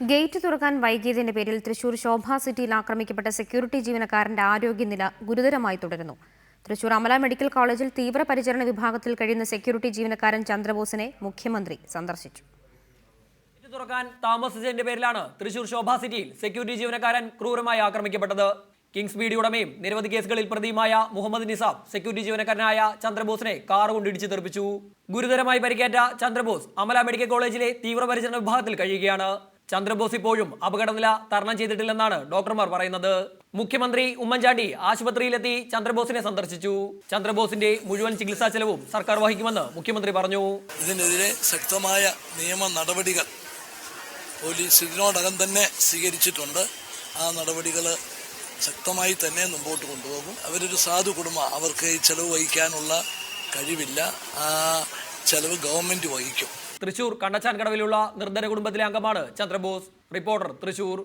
Gate തുറക്കാൻ വൈകിയതിന്റെ പേരിൽ തൃശൂർ ശോഭ സിറ്റിയിൽ ആക്രമിക്കപ്പെട്ട സെക്യൂരിറ്റി ജീവനക്കാരന്റെ ആരോഗ്യനില ഗുരുതരമായി തുടരുന്നു. തൃശൂർ അമല മെഡിക്കൽ കോളേജിൽ തീവ്രപരിചരണ വിഭാഗത്തിൽ കഴിയുന്ന സെക്യൂരിറ്റി ജീവനക്കാരൻ ചന്ദ്രബോസിനെ മുഖ്യമന്ത്രി സന്ദർശിച്ചു. തുറക്കാൻ താമസിച്ചതിന്റെ പേരിലാണ് തൃശൂർ ശോഭ സിറ്റിയിൽ സെക്യൂരിറ്റി ജീവനക്കാരൻ ക്രൂരമായി ആക്രമിക്കപ്പെട്ടത്. കിങ്സ് ബീഡി ഉടമയും നിരവധി കേസുകളിൽ പ്രതിയുമായ മുഹമ്മദ് നിസാം സെക്യൂരിറ്റി ജീവനക്കാരനായ ചന്ദ്രബോസിനെ കാർ കൊണ്ട് ഇടിച്ചു തെറിപ്പിച്ചു. ഗുരുതരമായി പരിക്കേറ്റ ചന്ദ്രബോസ് അമല മെഡിക്കൽ കോളേജിലെ തീവ്രപരിചരണ വിഭാഗത്തിൽ കഴിയുകയാണ്. ചന്ദ്രബോസ് ഇപ്പോഴും അപകടനില തരണം ചെയ്തിട്ടില്ലെന്നാണ് ഡോക്ടർമാർ പറയുന്നത്. മുഖ്യമന്ത്രി ഉമ്മൻചാണ്ടി ആശുപത്രിയിലെത്തി ചന്ദ്രബോസിനെ സന്ദർശിച്ചു. ചന്ദ്രബോസിന്റെ മുഴുവൻ ചികിത്സാ ചെലവും സർക്കാർ വഹിക്കുമെന്ന് മുഖ്യമന്ത്രി പറഞ്ഞു. ഇതിനെതിരെ ശക്തമായ നിയമ നടപടികൾ പോലീസ് ഇതിനോടകം തന്നെ സ്വീകരിച്ചിട്ടുണ്ട്. ആ നടപടികൾ ശക്തമായി തന്നെ മുമ്പോട്ട് കൊണ്ടുപോകും. അവരൊരു സാധു കുടുംബം. അവർക്ക് ചെലവ് വഹിക്കാനുള്ള കഴിവില്ല. ആ ചെലവ് ഗവൺമെന്റ് വഹിക്കും. തൃശൂർ കണ്ണച്ചാൻ കടവിലുള്ള നിർദ്ധന കുടുംബത്തിലെ അംഗമാണ് ചന്ദ്രബോസ്. റിപ്പോർട്ടർ തൃശൂർ.